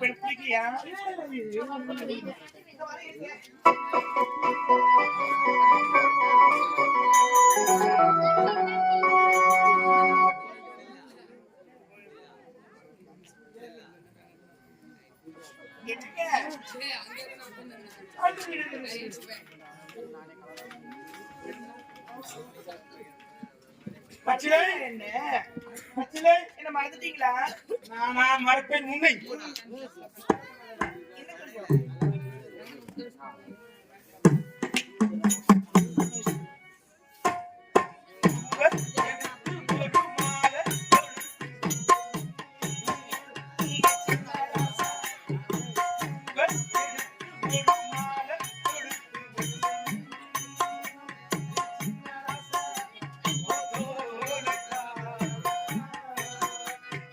பிடிக்கலையா பச்சிலை என்ன? என்ன மறந்துட்டீங்களா நானா மறப்பேன் உன்னை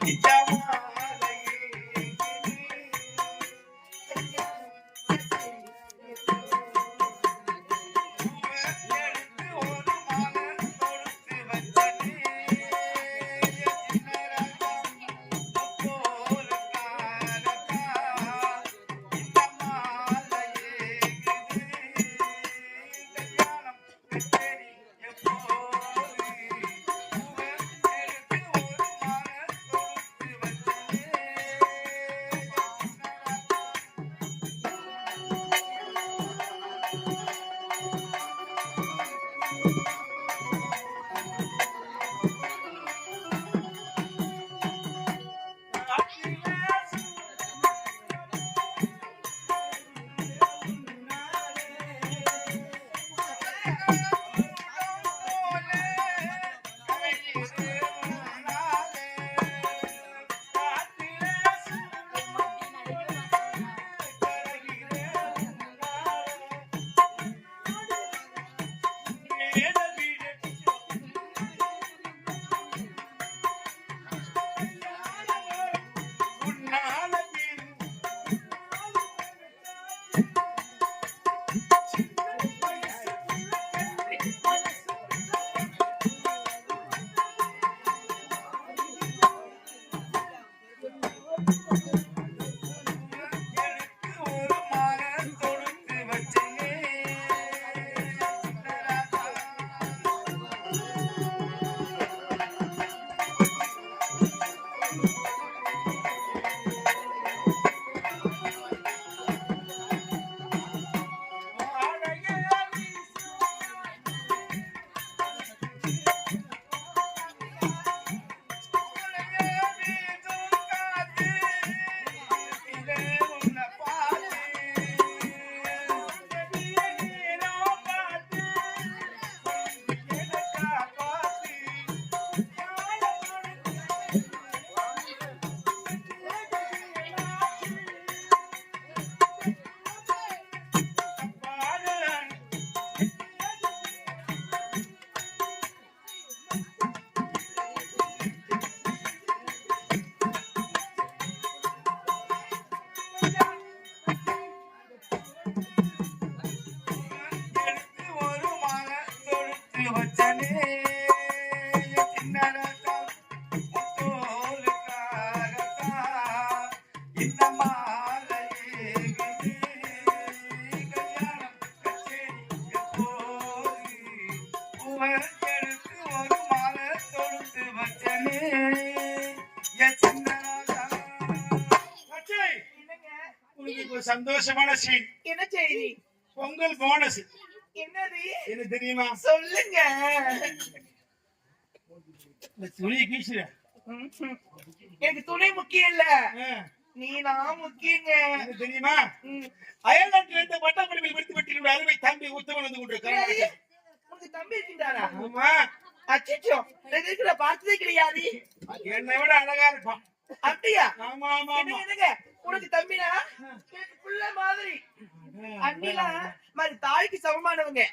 E சந்தோஷமான செய்தி என்ன செய்தி? பொங்கல் போனஸ் என்னது? என்ன தெரியுமா? சொல்லுங்க. துணியை கீசுற. எனக்கு துணை முக்கியம் இல்ல. நீ நான் முக்கியங்க. தெரியுமா. அயல்நாட்டில் இருந்த பட்டப்படிப்பில் முடித்து விட்டு அருமை தம்பி உத்தமன் வந்து கொண்டிருக்கிறார் என்னது? உனக்கு தம்பி இருக்கின்றாரா? ஆமா. அச்சோ இருக்கிற பார்த்ததே கிடையாது. என்னை விட அழகா இருப்பான். அப்படியா? ஆமா ஆமா என்னங்க? உனக்கு தம்பினா? மாதிரி. தாய்க்கு சமமானவங்க.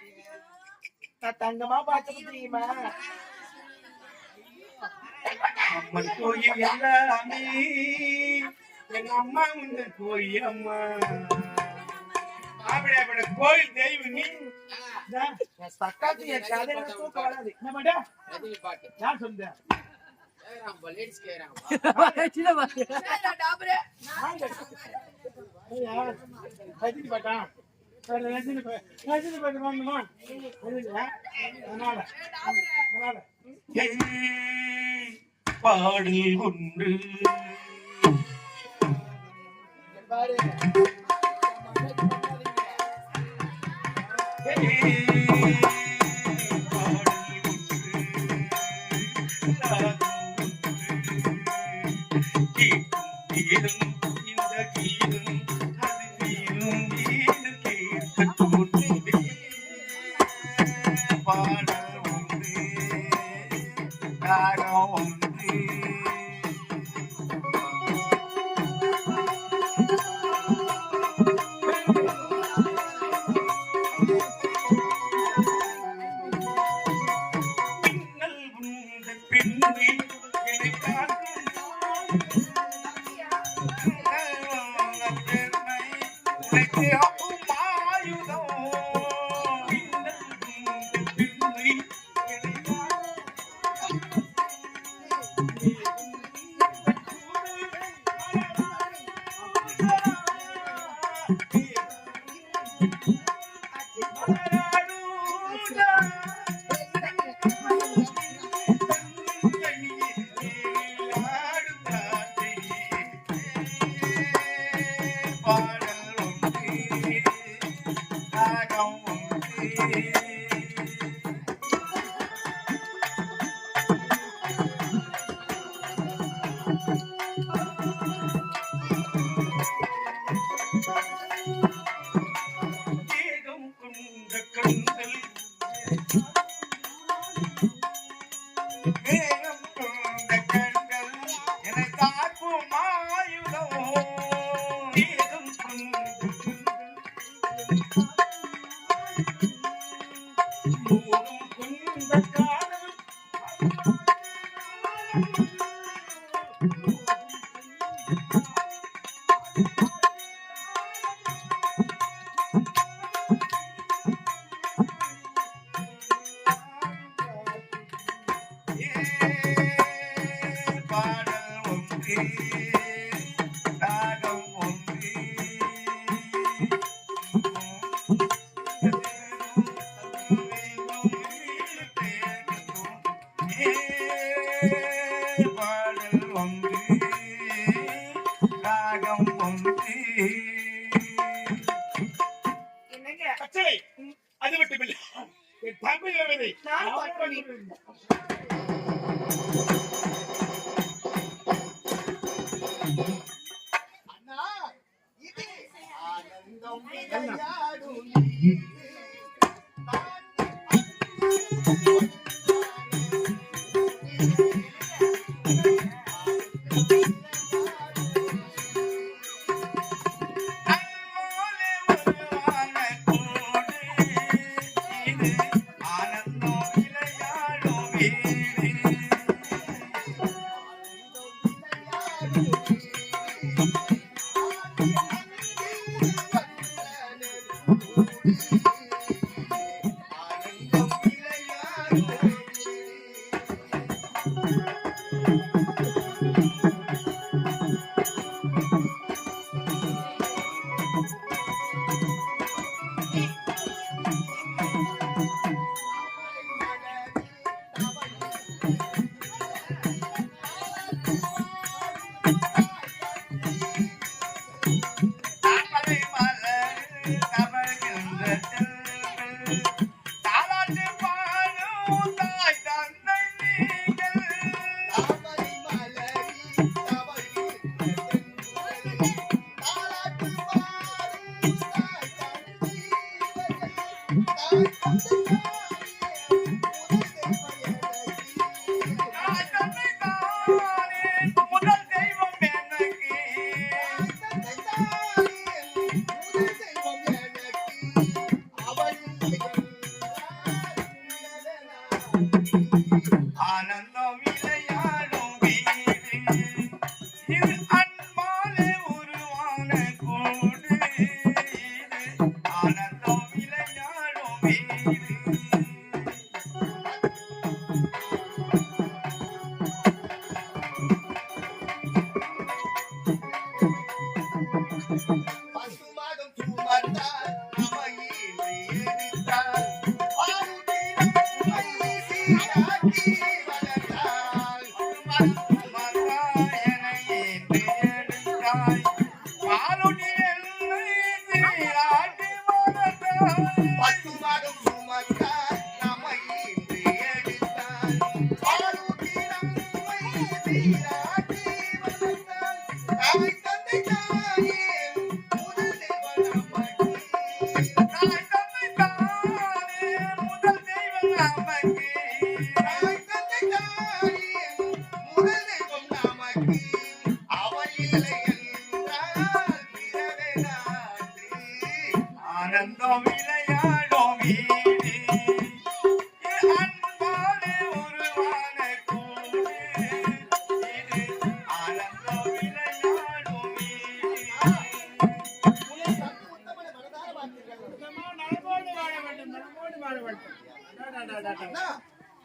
நான் தங்கமா பார்த்தது தெரியுமா? அம்மன் கோயில் எல்லாமே எங்க அம்மா இந்த கோயில் அம்மா? அப்படியாப்பட்ட கோயில் தெய்வம் நீ. சக்காத்து என் வராது. என்ன பாட்டு? யார் சொந்த? கேக்குறான் லேடிஸ் கேக்குறான் ஐயா, ரஜினி பாட்டா சரி, ரஜினி அதனால அதனால பாடல் வாங்கணுமா பாடல் அதனால பாடல் ஒன்று பாரு Ayuda. என் தமிழ் அவரை நானும் பார்ப்பனே. yeah.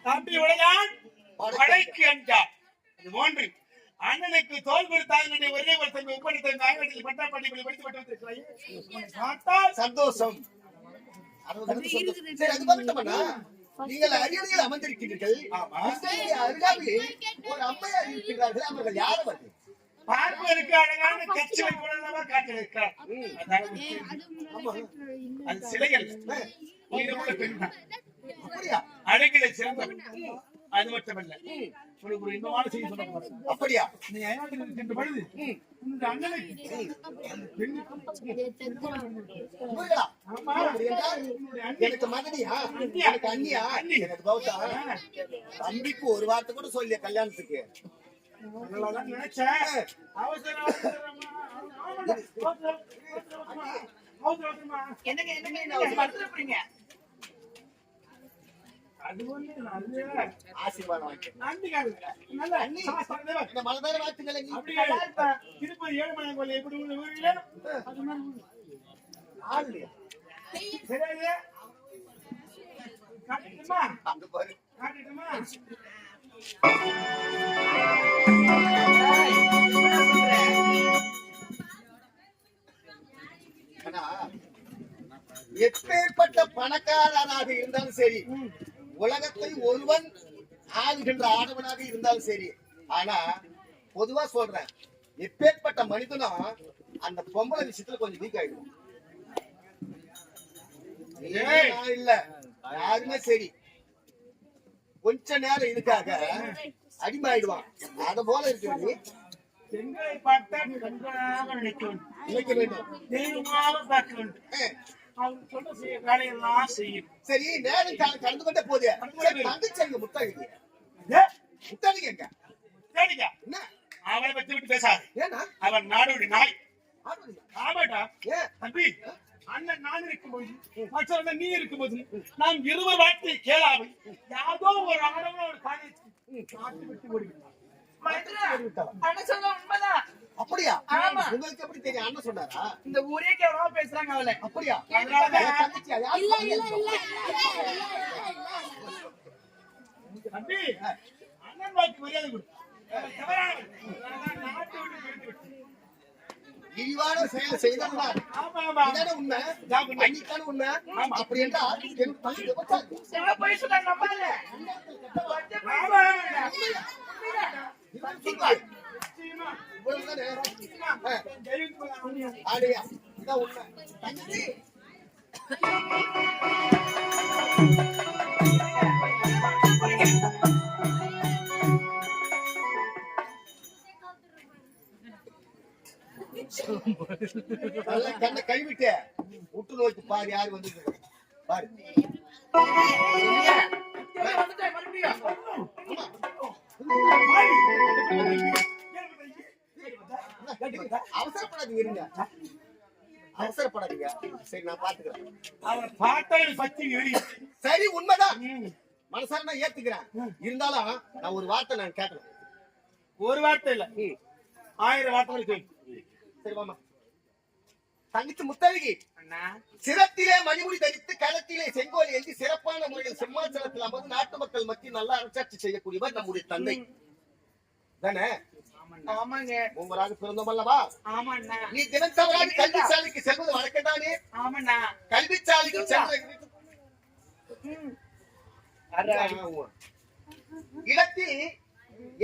தம்பி உடையான் படைக்கு அது அண்ணனுக்கு தோல் கொடுத்தாங்க ஒரே ஒரு தம்பி ஒப்படைத்த நாகவட்டியில் பட்டா பள்ளிகளை படித்து விட்டு வந்திருக்கிறாய் சந்தோஷம்? நீங்கள் அரியணையில் அமர்ந்திருக்கிறீர்கள் அருகாமையில் ஒரு அம்மையார் இருக்கிறார்கள். அவர்கள் யார் அவர்கள்? பார்ப்பதற்கு அழகான அது சிலைகள் பெண் தான். அப்படியா? அழகில சிறந்தவன். அது மட்டுமல்ல. உனக்கு ஒரு இன்னமான செய்தி சொல்ல போறேன் அப்படியா? நீ அயனாட்டில் பொழுது இந்த. எனக்கு மகனியா. எனக்கு அண்ணியா? அண்ணி. எனக்கு பௌத்தா? தம்பிக்கு ஒரு வார்த்தை கூட சொல்லிய கல்யாணத்துக்கு. என்னங்க என்னங்க அது ஒண்ணு நல்ல ஆசீர்வாதம். இந்த மனதார வாழ்த்துக்களை நீ அப்படியே திருப்பதி ஏழுமலை கோயில் எப்படி உள்ள ஊரிலே அது மாதிரி. ஆள் இல்லையா? சரியா காட்டுமா அங்க பாரு. காட்டுமா ஆனா, எப்பேற்பட்ட பணக்காரனாக இருந்தாலும் சரி உலகத்தை ஒருவன் ஆளுகின்ற ஆடவனாக இருந்தாலும் சரி ஆனா பொதுவா சொல்றேன் எப்பேற்பட்ட மனிதனும் அந்த பொம்பளை விஷயத்துல கொஞ்சம் வீக் ஆயிடும் ஏய். இல்ல யாருமே சரி கொஞ்ச நேரம் இதுக்காக அடிமை ஆயிடுவான் அத போல இருக்கிறது பெண்களை பார்த்தா கண்களாக நினைக்க வேண்டும் நினைக்க வேண்டும். தெய்வமாக பார்க்க வேண்டும். ஏய், அவங்க சொல்ல செய்ய வேலையெல்லாம் செய்யும். சரி நேரம் கல- கடந்து கொண்டே போதே. சரி, தங்கச்சி அங்க முத்தாடிங்க ஏ, முத்தாடிங்க எங்க? சரிங்க. என்ன? அவளை பத்தி விட்டு பேசாது. ஏன்னா? அவன் நாடோடி நாய். ஆமாடா. தம்பி அண்ணன் நான் இருக்கும்போது மற்றவங்க நீ இருக்கும்போது நாம் இருவர் வார்த்தை கேளாமல் யாதோ ஒரு ஆடவன ஒரு அப்படியா? ஆமா. உங்களுக்கு எப்படி தெரியும்? அண்ணன் சொன்னாரா? இந்த ஊரே கேவலமா பேசுறாங்க அவளை. அப்படியா? தம்பி? அண்ணன் மரியாதை கொடு. நாட்டை விட்டு விட்டு. இழிவான செயலை செய்தான் உண்மை. அன்னைக்கான உண்மை. அப்படி என்றால் என். எவ்வளவு போய் சொன்னாங்க நல்லா கண்ணை கழுவிட்டு உற்று நோக்கி பாரு யாரு வந்து பாரு. அவசரப்படாதீங்க இருங்க. அவசரப்படாதீங்க. சரி நான் பாத்துக்கிறேன். பத்தி எரியும் சரி உண்மைதான். மனசார நான் ஏத்துக்கிறேன். இருந்தாலும் நான் ஒரு வார்த்தை நான் கேட்கணும். ஒரு வார்த்தை இல்ல. ஆயிரம் வார்த்தைகள் சொல்லு. சரி மாமா தங்கச்சி முத்தழகி சிரத்திலே மணிமுடி தரித்து களத்திலே செங்கோல் எழுதி சிறப்பான முறையில் சிம்மாசனத்தில் அமர்ந்து நாட்டு மக்கள் மத்தியில் நல்லா அரசாட்சி செய்யக்கூடியவர் நம்முடைய தந்தை. தானே? ஆமாங்க. மூவராக பிறந்தோம் அல்லவா? ஆமாண்ணா. நீ தினம் தவறாது கல்விச்சாலைக்கு செல்வது வழக்கம்தானே ஆமாண்ணா. கல்விச்சாலைக்கு ம். இடத்தில்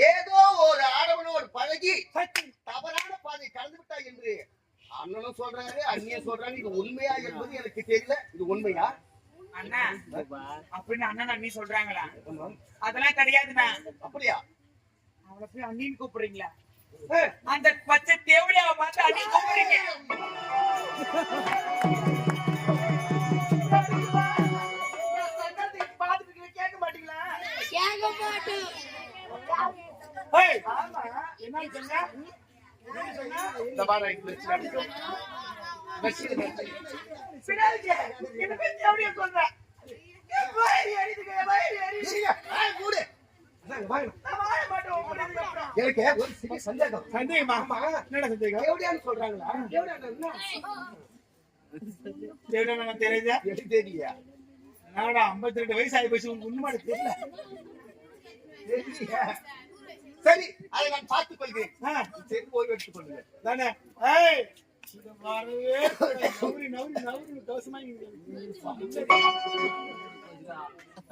ஏதோ ஒரு ஆடவனோடு பழகி தவறான பாதை கடந்து விட்டாய் என்று அண்ணனும் சொல்றாரு அண்ணியும் சொல்றாங்க. இது உண்மையா என்பது எனக்கு தெரியல. இது உண்மையா? அண்ணா அப்படின்னு அண்ணன் அண்ணி சொல்றாங்களா? அதெல்லாம் கிடையாதுண்ணா அப்படியா? அவளை போய் அண்ணின்னு கூப்பிடுறீங்களா? அந்த பச்சை தேவடியாவை பார்த்து அண்ணி கூப்பிடுறீங்க. எனக்கு ஒரு சிறிய சந்தேகம் சந்தேகமா? என்னடா சந்தேகம்? சொல்றாங்களா தேவடியான்னு என்ன? தெரியுதா? தெரியலையா? என்னடா, 52 வயசு ஆகி போச்சு, உனக்கு ஒண்ணுமா தெரியல? சரி அதை நான் பார்த்துக் கொள்கிறேன் சரி ஓய்வு எடுத்துக் கொள்ளுங்க தானே? ஏய். நவுரி, நவுரி, நவுரி, தோசமா.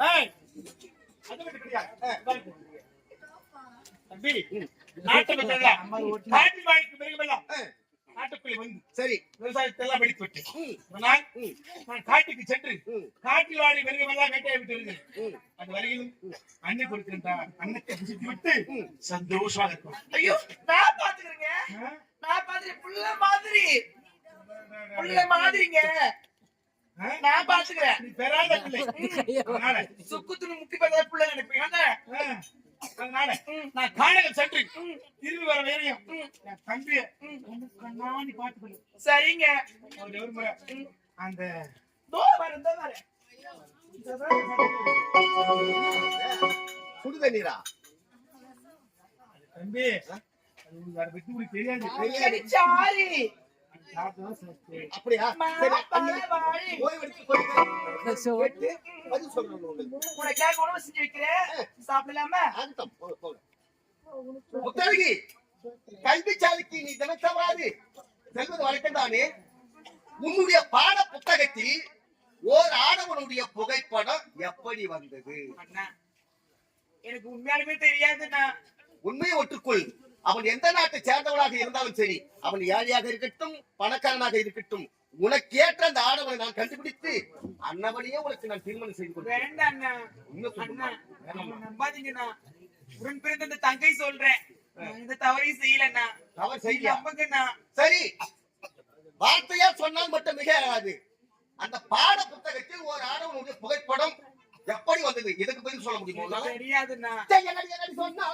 ஏய், அது. தம்பி, நாட்டை ஆ, நாட்டுக்குள்ளே வந்து சரி. விவசாயத்தை எல்லாம் வெடித்து விட்டு நான் காட்டுக்கு சென்று காட்டில் வாடி மிருகமெல்லாம் வேட்டையை விட்டு வருகிறேன் ம். அது வரையிலும் அன்னை கொடுக்கின்ற அன்னத்தை புசித்து விட்டு. சந்தோஷமாக இருக்கும். ஐயோ நான் பாத்துக்கிறேங்க? நான் பாத்துக்கிறேன் புள்ள மாதிரி. புள்ள மாதிரிங்க? நான் பாத்துக்கிறேன் நீ பெறாத பிள்ளை. சுக்குத்துன்னு முக்கி பார்த்தா புள்ள நினைப்பீங்க அதனால நான் திரும்பி வர வேறையும் என் தம்பிய கண்ணாடி பார்த்து சரிங்க. ஒரு ஒரு முறை அந்த தோ சுடு தண்ணீரா தம்பி அது தெரியாது. சரி, சாப்பிட்டு. அப்படியா? உனக்காக உணவு செஞ்சு வைக்கிறேன். சாப்பிடலாமா? நீ தினத்தவாறு செல்வது உன்னுடைய பாட புத்தகத்தில் ஓர் ஆடவனுடைய புகைப்படம் எப்படி வந்தது? அண்ணா எனக்கு உண்மையாலுமே தெரியாதுண்ணா. உண்மையை ஒற்றுக்கொள் அவன் எந்த நாட்டை சேர்ந்தவனாக இருந்தாலும் சரி அவன் ஏழையாக இருக்கட்டும் பணக்காரனாக இருக்கட்டும் உனக்கேற்ற அந்த ஆடவனை நான் கண்டுபிடித்து அன்னவனையே உனக்கு நான் திருமணம் செய்து நம்பாதீங்கண்ணா. உடன் பிறந்த இந்த தங்கை சொல்றேன். எந்த தவறையும் செய்யலண்ணா. தவறு செய்யா நம்புங்கண்ணா. சரி. வார்த்தையா சொன்னால் மட்டும் மிக ஆகாது அந்த பாட புத்தகத்தில் ஒரு ஆடவனுடைய புகைப்படம் எப்படி வந்தது? இதுக்கு பதில் சொல்ல முடியுமா? தெரியாதுண்ணா. சொன்னா?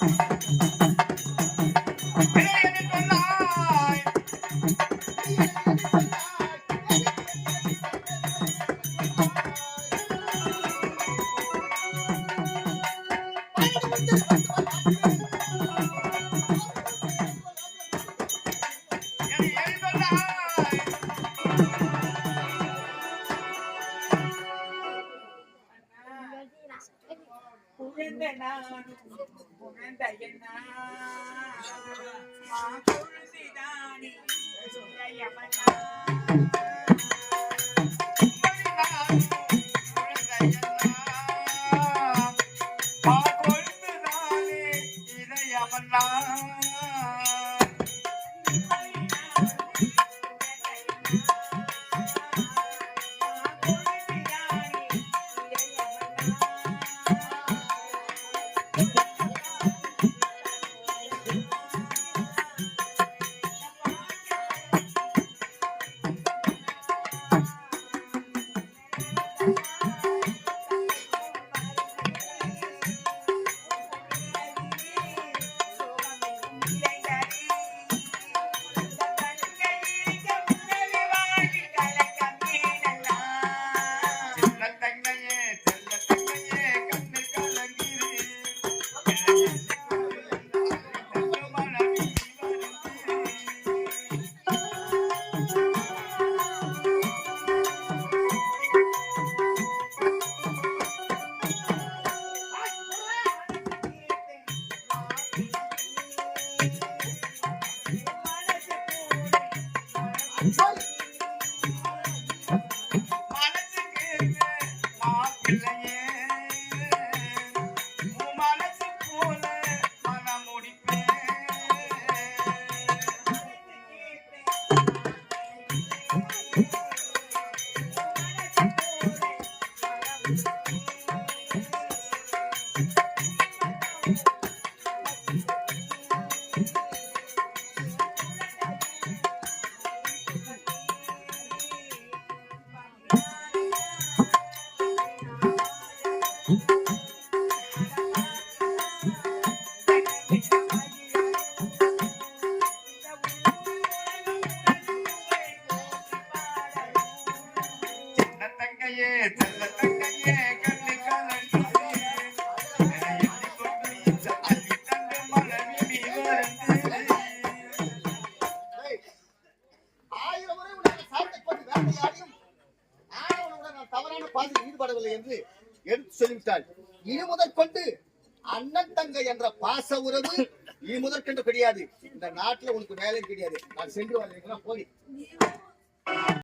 Thank you. புகழ்ந்த நானும் புகழ்ந்த என்ன பொழுதுதானே Bye. Hum? வேலை கிடையாது. நான் சென்று வரேன் போய்